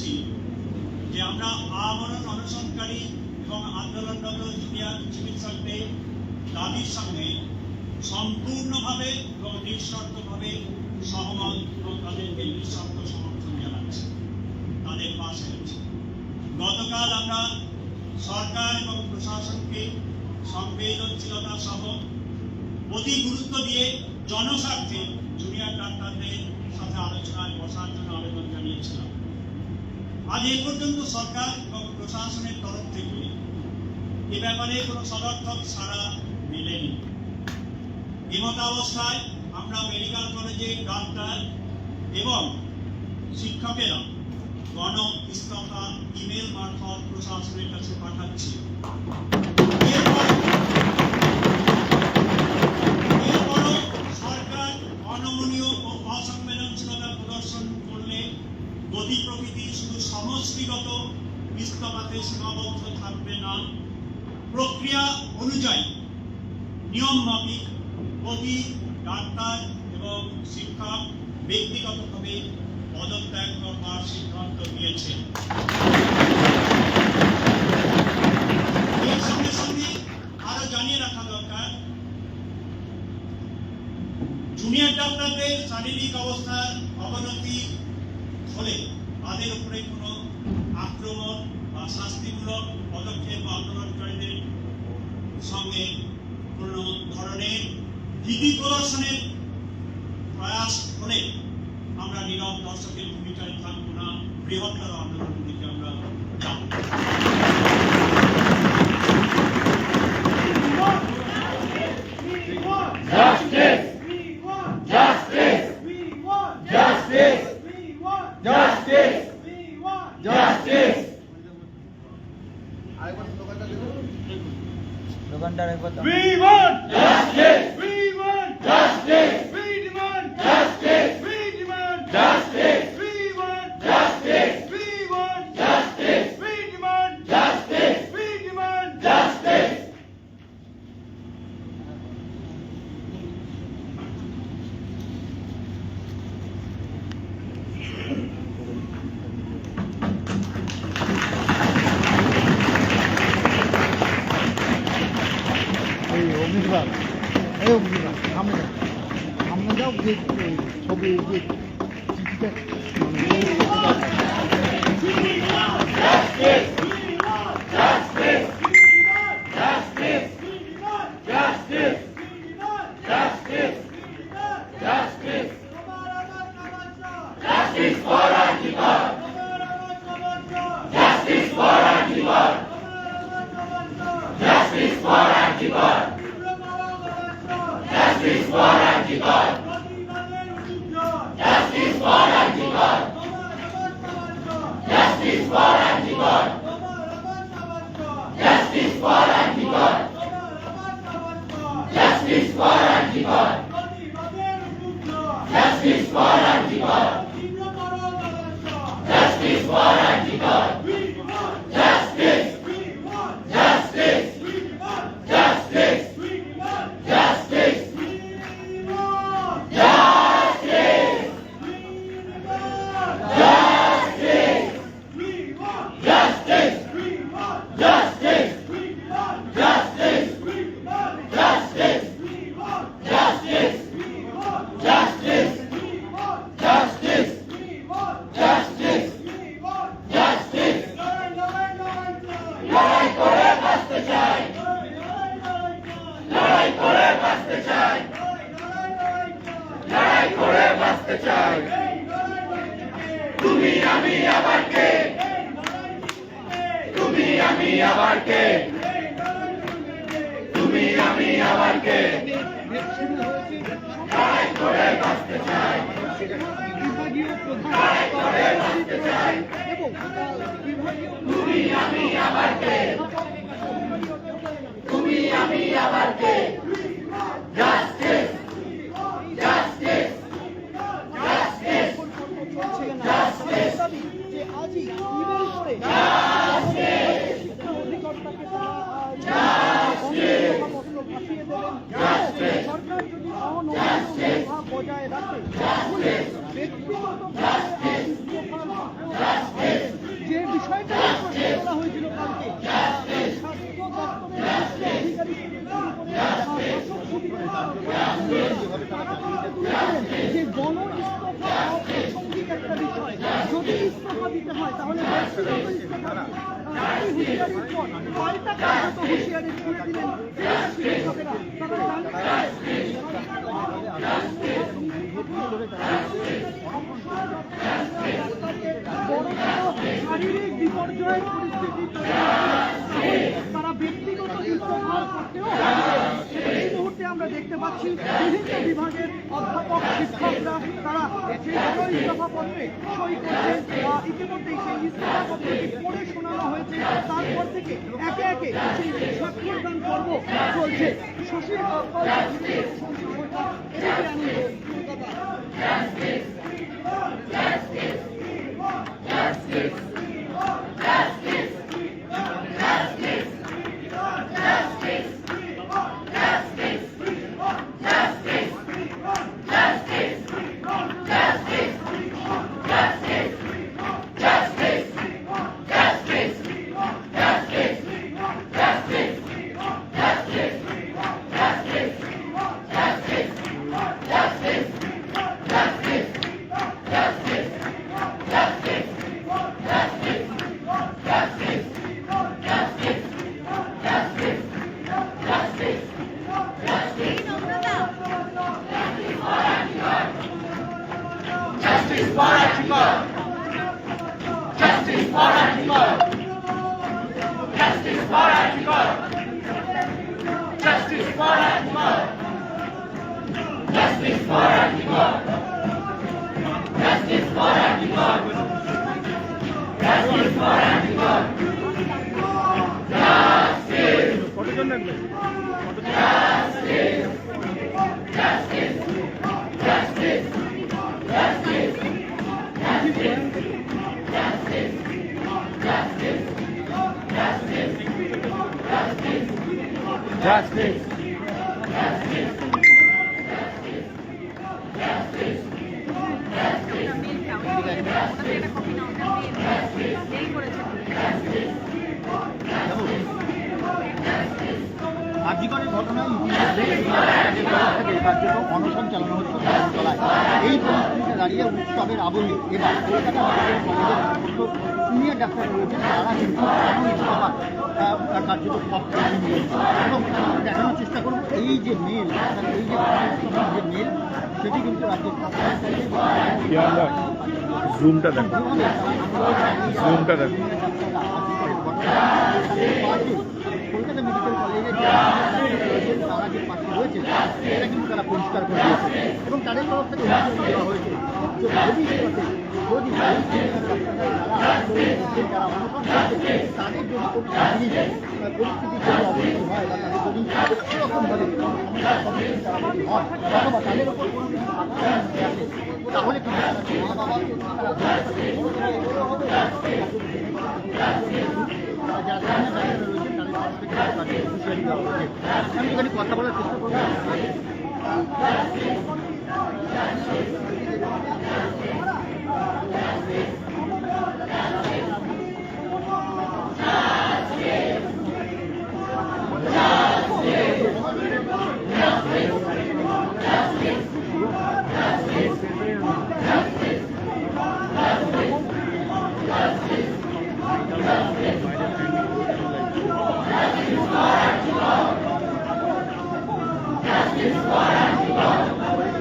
জানাচ্ছি যে আমরা আমরণ অনশনকারী এবং আন্দোলনরত জুনিয়র চিকিৎসকদের দাবির সঙ্গে সম্পূর্ণভাবে এবং নিঃশর্তভাবে সহমত এবং তাদেরকে নিঃশর্ত সমর্থন জানাচ্ছি। তাদের পাশে আছি গতকাল আমরা সরকার এবং প্রশাসনকে সংবেদনশীলতা সহ অতি গুরুত্ব দিয়ে জনস্বার্থে জুনিয়র ডাক্তারদের সাথে আলোচনায় বসার জন্য আবেদন জানিয়েছিলাম। আজ এ পর্যন্ত সরকার এবং প্রশাসনের তরফ থেকে এ ব্যাপারে কোনো সদর্থক সাড়া মেলেনি। এমতাবস্থায় আমরা মেডিকেল কলেজের ডাক্তার এবং শিক্ষকেরা গণ ইস্তফা ইমেল মারফত প্রশাসনের কাছে পাঠাচ্ছি। শারীরিক অবস্থার অবনতি হলে তাদের উপরে কোনো আক্রমণ বা শাস্তিমূলক পদক্ষেপ বা আন্দোলনকারীদের সঙ্গে কোনো ধরনের ভীতি প্রদর্শনের প্রয়াস হলে আমরা নীরব দর্শকের ভূমিকায় থাকব না। বৃহত্তর আন্দোলনের দিকে আমরা যাব Justice! Justice! Justice! Justice! Justice! দোকানদার একবার দাও। We want Justice! We want Justice! We demand Justice! We demand Justice! We want Justice! We want Justice! We demand Justice! We demand Justice! এই অগ্নিবাগ এই অগ্নিবাগ সামনে যাও। সামনে যাও ছবি Justice! Justice! Justice! Justice! Justice for Antigua! Justice for Antigua! Justice for Antigua! Justice for Antigua! Justice for Antigua! Justice for Antigua! Justice for Antigua! আমি আবার কে? তুমি আমি আবার কে? লড়াই করে বাঁচতে চাই। লড়াই করে বাঁচতে তুমি আমি আবার তুমি আমি আবার কে? জাস্টিস দিতে হয় তাহলে পাল্টা কার্যত হুঁশিয়ারি চান শারীরিক বিপর্যয়ের পরিস্থিতি তৈরি হলে তারা ব্যক্তিগত ইস্তফা করতেও এই মুহূর্তে আমরা দেখতে পাচ্ছি বিভিন্ন বিভাগের অধ্যাপক শিক্ষকরা তারা সেই বড় ইস্তফা পত্রে সই করছেন আহ, ইতিমধ্যেই সেই ইস্তফা পত্রটি পড়ে শোনানো হয়েছে তারপর থেকে একে একে সেই স্বাক্ষরদান পর্ব চলছে। শশীর কলকাতা আর্যিকরের ঘটনায় অনশন চালানো হচ্ছে ধর্মতলায় এই পরিস্থিতিতে দাঁড়িয়ে উৎসবের আবহে এবার কলকাতা সিনিয়র ডাক্তার রয়েছেন তারা কিন্তু এমন ইস্তফা কার্যত এবং দেখানোর চেষ্টা করব এই যে মেল এই যে ইস্তফার যে মেল সেটি কিন্তু রাজ্যের জুমটা দেখো। জুমটা কলকাতা মেডিকেল কলেজের পাশে এটা কিন্তু তারা পরিষ্কার করে দিয়েছে। এবং তাদের তরফ থেকে অভিযোগ দেওয়া হয়েছে যে ভবিষ্যতে যদি তাদের যদি তাদের কাছ থেকে তাদের হুঁশিয়ারি দেওয়া আমি কথা বলার চেষ্টা করব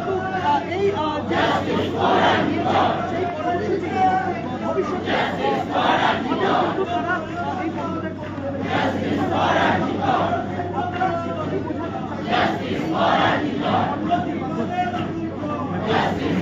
আহ, যে সেই পরিস্থিতি ভবিষ্যতে তারা এই পদ্ধতির করে এই ঘটনাটা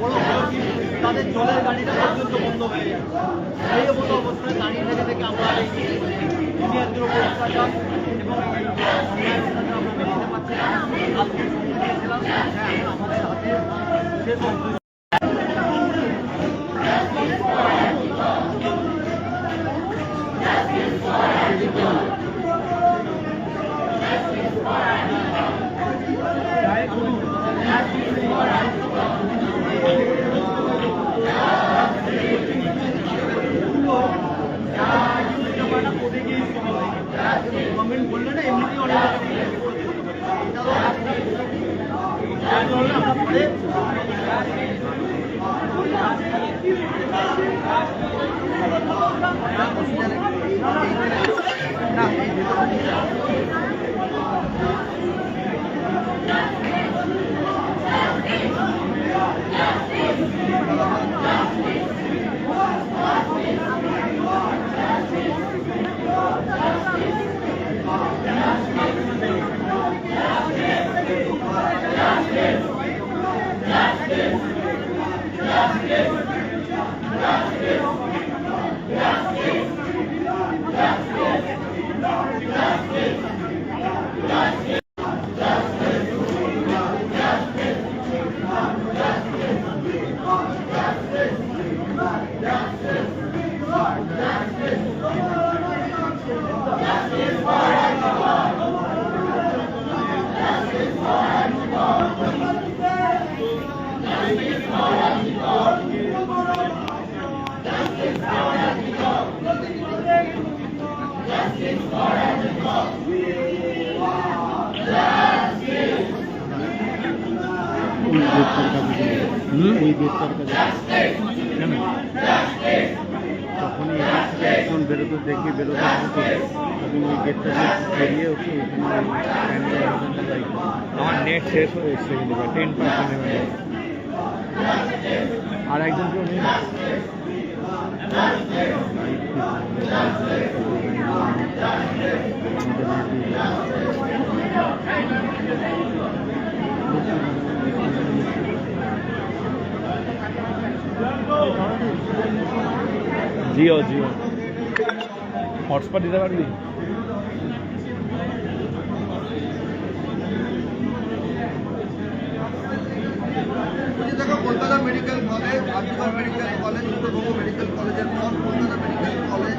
বড় তাদের জলের গাড়িটা পর্যন্ত বন্ধ হয়ে যায় সেই মতো অবস্থায় দাঁড়িয়ে থেকে থেকে আমরা এই অত্যাচার এবং আমরা মেনে পাচ্ছি না। আজকে শুনতে হ্যাঁ আমাদের হাতে শেষ ওই গেটটার কাছে কেন তখনই এখান থেকে একজন বেরোতো দেখি বেরোতে হতো তখন ওই গেটটা বেরিয়ে ওকে এখানে আমার নেট শেষ হয়ে এসছে কিন্তু টেন পার্সেন্ট আর একজন কেউ নেই Jio Jio hotspot দিতে পারবি Kolkata medical college medical college Uttarbanga medical কলেজের পর কলকাতা মেডিকেল কলেজ